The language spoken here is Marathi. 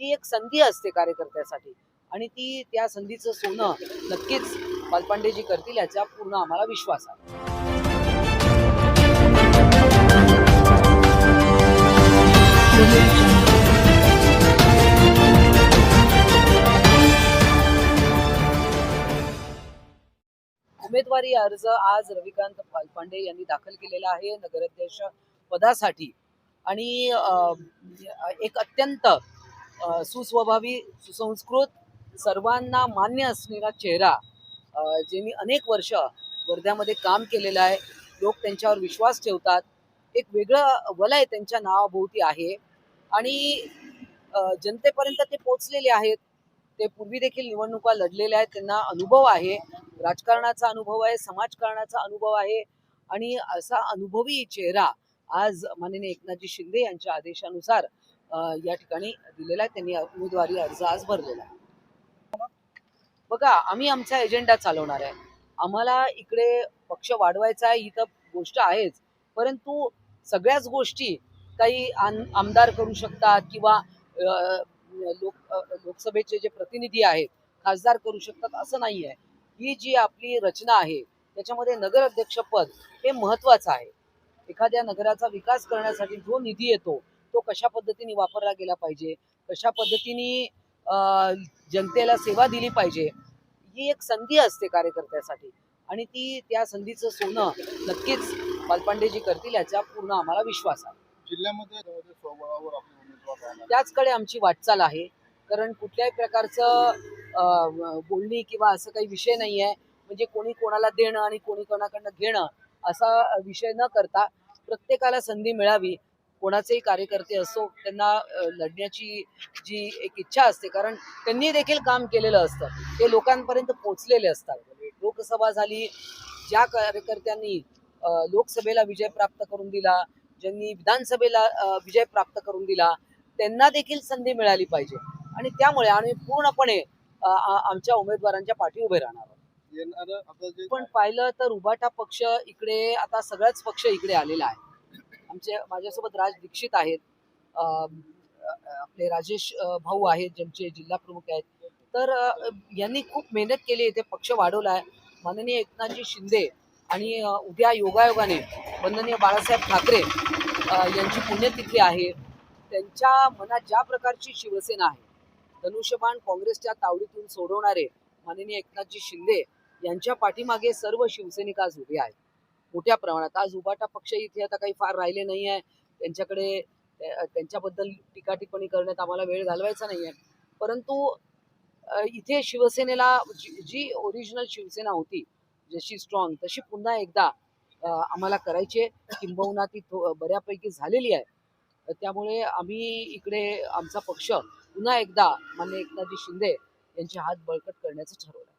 ही एक संधी असते कार्यकर्त्यासाठी. आणि ती त्या संधीचं सोनं नक्कीच पालपांडेजी करतील याचा पूर्ण आम्हाला विश्वास आहे. उमेदवारी अर्ज आज रविकांत पालपांडे यांनी दाखल केलेला आहे नगराध्यक्ष पदासाठी. आणि म्हणजे एक अत्यंत सुस्वभावी सुसंस्कृत सर्वांना मान्य असलेला चेहरा अ, ज्यांनी अनेक वर्ष वर्ध्यामध्ये काम केलेलं आहे लोक त्यांच्यावर विश्वास ठेवतात. एक वेगळं वलय त्यांच्या नावाभोवती आहे आणि जनतेपर्यंत ते पोचलेले आहेत. ते पूर्वी देखील निवडणुका लढलेल्या आहेत त्यांना अनुभव आहे. राजकारणाचा अनुभव आहे समाजकारणाचा अनुभव आहे आणि असा अनुभवी चेहरा आज माननीय एकनाथजी शिंदे यांच्या आदेशानुसार या ठिकाणी दिलेला आहे. त्यांनी उमेदवारी अर्ज आज भरलेला आहे. बघा आम्ही आमचा एजेंडा चालवणार आहे. आम्हाला इकडे पक्ष वाढवायचा आहे ही तर गोष्ट आहेच. परंतु सगळ्याच गोष्टी काही आम- आमदार करू शकतात किंवा लोक लोकसभेचे जे प्रतिनिधी आहेत खासदार करू शकतात असं नाही आहे. ही जी आपली रचना आहे त्याच्यामध्ये नगर अध्यक्षपद हे महत्वाचं आहे. एखाद्या नगराचा विकास करण्यासाठी जो निधी येतो तो कशा पद्धतीने वापरला गेला पाहिजे? कशा पद्धतीने जनतेला सेवा दिली पाहिजे? ही एक संधी असते कार्यकर्त्यासाठी. आणि ती त्या संधीचं सोनं नक्कीच पालपांडेजी करतील याचा पूर्ण आम्हाला विश्वास आहे. जिल्ह्यामध्ये त्याचकडे आमची वाटचाल आहे. कारण कुठल्याही प्रकारचं बोलणी किंवा असं काही विषय नाही आहे. म्हणजे कोणी कोणाला देणं आणि कोणी कोणाकडनं घेणं असा विषय न करता प्रत्येकाला संधी मिळावी. कोणाचेही कार्यकर्ते असो त्यांना लढण्याची जी एक इच्छा असते कारण त्यांनी देखील काम केलेलं असतं. ते लोकांपर्यंत पोहोचलेले असतात. लोकसभा झाली ज्या कार्यकर्त्यांनी लोकसभेला विजय प्राप्त करून दिला ज्यांनी विधानसभेला विजय प्राप्त करून दिला त्यांना देखील संधी मिळाली पाहिजे. आणि त्यामुळे आम्ही पूर्णपणे आमच्या उमेदवारांच्या पाठी उभे राहणार पण पाहिलं तर उबाटा पक्ष इकडे आता सगळाच पक्ष इकडे आलेला आहे. आमचे माझ्यासोबत राज दीक्षित आहेत. आपले राजेश भाऊ आहेत ज्यांचे जिल्हा प्रमुख आहेत. तर यांनी खूप मेहनत केली इथे पक्ष वाढवला आहे माननीय एकनाथजी शिंदे आणि उद्या योगायोगाने वंदनीय बाळासाहेब ठाकरे यांची पुण्यतिथी आहे. त्यांच्या मनात ज्या प्रकारची शिवसेना आहे धनुष्यबाण काँग्रेसच्या तावडीतून सोडवणारे माननीय एकनाथजी शिंदे यांच्या पाठीमागे सर्व शिवसैनिक आज उभे आहेत. मोठ्या प्रमाणात. आज उबाटा पक्ष इथे आता काही फार राहिले नाही आहे त्यांच्याकडे त्यांच्याबद्दल टीकाटिप्पणी करण्यात आम्हाला वेळ घालवायचा नाही आहे परंतु इथे शिवसेनेला जी जी ओरिजिनल शिवसेना होती जशी स्ट्रॉंग तशी पुन्हा एकदा आम्हाला करायची आहे. किंबहुना ती थो- बऱ्यापैकी झालेली आहे. त्यामुळे आम्ही इकडे आमचा पक्ष पुन्हा एकदा मान्य एकनाथजी शिंदे यांचे हात बळकट करण्याचं ठरवलं